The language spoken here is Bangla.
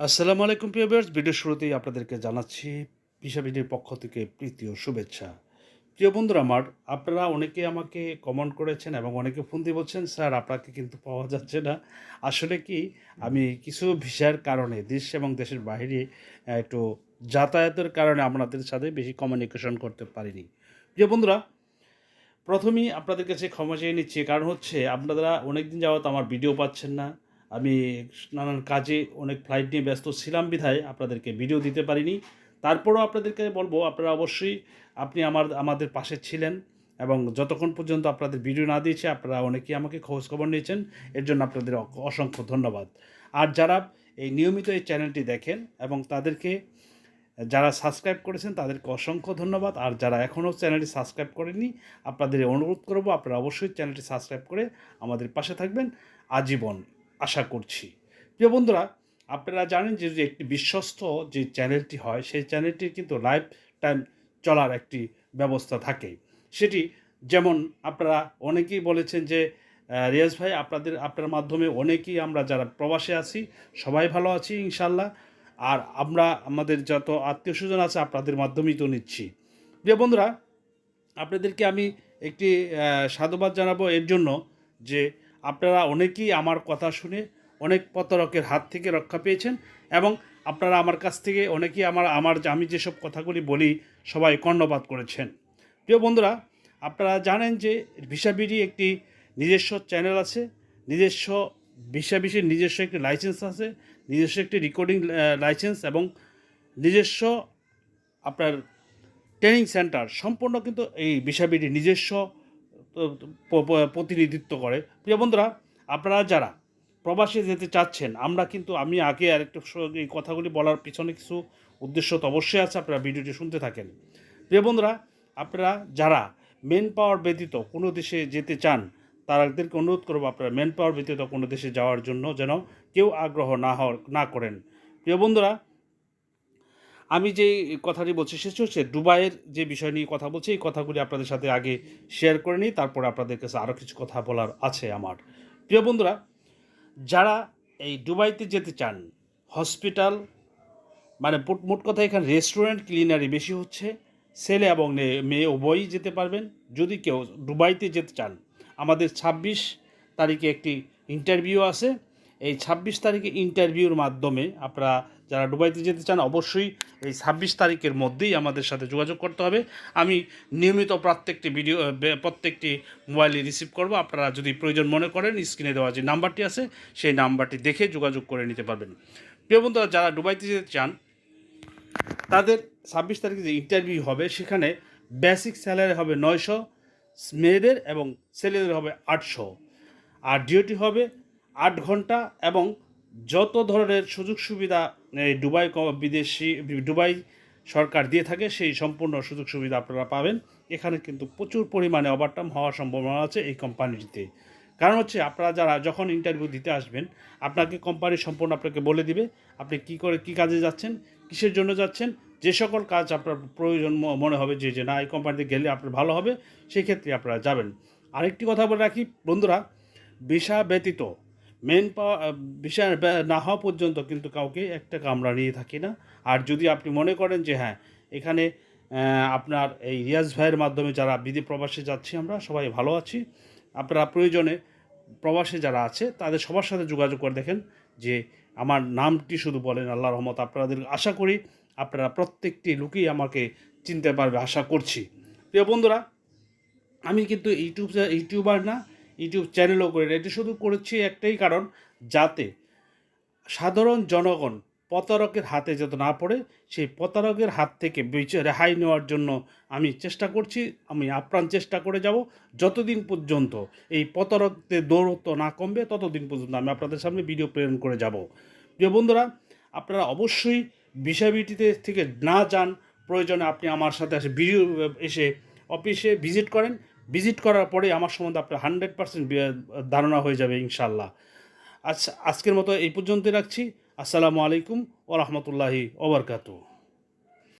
আসসালামু আলাইকুম, প্রিয় ভিউয়ার্স। ভিডিও শুরুতেই আপনাদেরকে জানাচ্ছি পিসাবিডির পক্ষ থেকে প্রীতি ও শুভেচ্ছা। প্রিয় বন্ধুরা, আমার আপনারা অনেকে আমাকে কমেন্ট করেছেন এবং অনেকে ফোন দিয়ে বলছেন, স্যার, আপনাকে কিন্তু পাওয়া যাচ্ছে না। আসলে কি, আমি কিছু ভিসার কারণে দেশ এবং দেশের বাইরে একটু যাতায়াতের কারণে আপনাদের সাথে বেশি কমিউনিকেশন করতে পারিনি। প্রিয় বন্ধুরা, প্রথমেই আপনাদের কাছে ক্ষমা চেয়ে নিচ্ছি। কারণ হচ্ছে, আপনারা অনেক দিন যাওয়াত আমার ভিডিও পাচ্ছেন না। আমি নানান কাজে অনেক ফ্লাইট নিয়ে ব্যস্ত ছিলাম বিধায় আপনাদেরকে ভিডিও দিতে পারিনি। তারপরও আপনাদেরকে বলব, আপনারা অবশ্যই আপনি আমার, আমাদের পাশে ছিলেন এবং যতক্ষণ পর্যন্ত আপনাদের ভিডিও না দিয়েছে, আপনারা অনেকেই আমাকে খোঁজ খবর নিয়েছেন। এর জন্য আপনাদের অসংখ্য ধন্যবাদ। আর যারা এই নিয়মিত এই চ্যানেলটি দেখেন এবং তাদেরকে যারা সাবস্ক্রাইব করেছেন, তাদেরকে অসংখ্য ধন্যবাদ। আর যারা এখনও চ্যানেলটি সাবস্ক্রাইব করেননি, আপনাদের অনুরোধ করব, আপনারা অবশ্যই চ্যানেলটি সাবস্ক্রাইব করে আমাদের পাশে থাকবেন। আজীবন আশা করছি। প্রিয় বন্ধুরা, আপনারা জানেন যে একটি বিশ্বস্ত যে চ্যানেলটি হয়, সেই চ্যানেলটির কিন্তু লাইফ টাইম চলার একটি ব্যবস্থা থাকে। সেটি যেমন আপনারা অনেকেই বলেছেন যে রিয়াজ ভাই, আপনাদের, আপনার মাধ্যমে অনেকেই আমরা যারা প্রবাসে আছি, সবাই ভালো আছি ইনশাল্লাহ আর আমরা, আমাদের যত আত্মীয় স্বজন আছে, আপনাদের মাধ্যমেই তো নিচ্ছি। প্রিয় বন্ধুরা, আপনাদেরকে আমি একটি সাধুবাদ জানাব এর জন্য যে আপনারা অনেকেই আমার কথা শুনে অনেক প্রতারকের হাত থেকে রক্ষা পেয়েছেন এবং আপনারা আমার কাছ থেকে অনেকেই আমার আমার আমি যেসব কথাগুলি বলি সবাই কর্ণপাত করেছেন। প্রিয় বন্ধুরা, আপনারা জানেন যে ভিসাবিডি একটি নিজস্ব চ্যানেল আছে, নিজস্ব ভিসাবিসির নিজস্ব একটি লাইসেন্স আছে, নিজস্ব একটি রেকর্ডিং লাইসেন্স এবং নিজস্ব আপনার ট্রেনিং সেন্টার। সম্পূর্ণ কিন্তু এই বিষয়বিটি নিজস্ব প্রতিনিধিত্ব করে। প্রিয় বন্ধুরা, আপনারা যারা প্রবাসে যেতে চাচ্ছেন, আমরা কিন্তু, আমি আগে আরেকটু এই কথাগুলি বলার পিছনে কিছু উদ্দেশ্য তো অবশ্যই আছে, আপনারা ভিডিওটি শুনতে থাকেন। প্রিয় বন্ধুরা, আপনারা যারা মেন পাওয়ার ব্যতীত কোনো দেশে যেতে চান তাদেরকে অনুরোধ করব আপনারা মেন পাওয়ার ব্যতীত কোনো দেশে যাওয়ার জন্য যেন কেউ আগ্রহ না হওয়ার, না করেন। প্রিয় বন্ধুরা আমি যে কথাটি বলছি, সেটা হচ্ছে দুবাইয়ের যে বিষয় নিয়ে কথা বলছি, এই কথাগুলি আপনাদের সাথে আগে শেয়ার করে নিই, তারপরে আপনাদের কাছে আরও কিছু কথা বলার আছে আমার। প্রিয় বন্ধুরা, যারা এই দুবাইতে যেতে চান হসপিটাল মানে মোট- কথা এখানে রেস্টুরেন্ট ক্লিনারি বেশি হচ্ছে, ছেলে এবং মেয়ে উভয়ই যেতে পারবেন। যদি কেউ দুবাইতে যেতে চান, আমাদের ছাব্বিশ তারিখে একটি ইন্টারভিউ আছে এই ছাব্বিশ তারিখে ইন্টারভিউর মাধ্যমে আপনারা যারা দুবাইতে যেতে চান, অবশ্যই এই ছাব্বিশ তারিখের মধ্যেই আমাদের সাথে যোগাযোগ করতে হবে। আমি নিয়মিত প্রত্যেকটি ভিডিও প্রত্যেকটি মোবাইলে রিসিভ করব। আপনারা যদি প্রয়োজন মনে করেন স্ক্রিনে দেওয়া যে নাম্বারটি আছে, সেই নাম্বারটি দেখে যোগাযোগ করে নিতে পারবেন। প্রিয় বন্ধুরা, যারা দুবাইতে যেতে চান, তাদের ছাব্বিশ তারিখে যে ইন্টারভিউ হবে, সেখানে বেসিক স্যালারি হবে নয়শো, মেয়েদের এবং ছেলেদের হবে আটশো। আর ডিওটি হবে আট ঘণ্টা এবং যত ধরনের সুযোগ সুবিধা ক- বিদেশি, দুবাই সরকার দিয়ে থাকে, সেই সম্পূর্ণ সুযোগ সুবিধা আপনারা পাবেন। এখানে কিন্তু প্রচুর পরিমাণে ওভারটাইম হওয়ার সম্ভাবনা আছে এই কোম্পানিটিতে কারণ হচ্ছে আপনারা যারা যখন ইন্টারভিউ দিতে আসবেন, আপনাকে কোম্পানি সম্পূর্ণ আপনাকে বলে দিবে, আপনি কি করে, কি কাজে যাচ্ছেন, কিসের জন্য যাচ্ছেন, যে সকল কাজ আপনার প্রয়োজন মনে হবে যে যে না, এই কোম্পানিতে গেলে আপনার ভালো হবে, সেই ক্ষেত্রে আপনারা যাবেন। আরেকটি কথা বলে রাখি, বন্ধুরা, ভিসা ব্যতীত মেন পাওয়া ভিসা না হওয়া পর্যন্ত কিন্তু কাউকে একটা টাকা আমরা নিয়ে থাকি না। আর যদি আপনি মনে করেন যে হ্যাঁ এখানে আপনার এই রিয়াজ ভাইয়ের মাধ্যমে যারা বিধি প্রবাসে যাচ্ছি আমরা, সবাই ভালো আছি। আপনারা প্রয়োজনে প্রবাসে যারা আছে, তাদের সবার সাথে যোগাযোগ করে দেখেন যে আমার নামটি শুধু বলেন আল্লাহ রহমত। আপনাদের আশা করি আপনারা প্রত্যেকটি লোকই আমাকে চিনতে পারবে, আশা করছি। প্রিয় বন্ধুরা, আমি কিন্তু ইউটিউব, ইউটিউবার না ইউটিউব চ্যানেলও করি না। এটি শুধু করেছি একটাই কারণ, যাতে সাধারণ জনগণ প্রতারকের হাতে যাতে না পড়ে, সেই প্রতারকের হাত থেকে রেহাই নেওয়ার জন্য আমি চেষ্টা করছি, আমি আপ্রাণ চেষ্টা করে যাব। যতদিন পর্যন্ত এই প্রতারকদের দৌরত্ব না কমবে, ততদিন পর্যন্ত আমি আপনাদের সামনে ভিডিও প্রেরণ করে যাব। প্রিয় বন্ধুরা, আপনারা অবশ্যই বিষয়বিটিতে থেকে না যান। প্রয়োজনে আপনি আমার সাথে এসে ভিডিও এসে অফিসে ভিজিট করেন। ভিজিট করার পরে আমার সম্বন্ধে আপনার হান্ড্রেড পার্সেন্ট ধারণা হয়ে যাবে ইনশাল্লাহ আচ্ছা আজকের মতো এই পর্যন্তই রাখছি। আসসালামু আলাইকুম ও রহমতুল্লাহি ওবরকাতু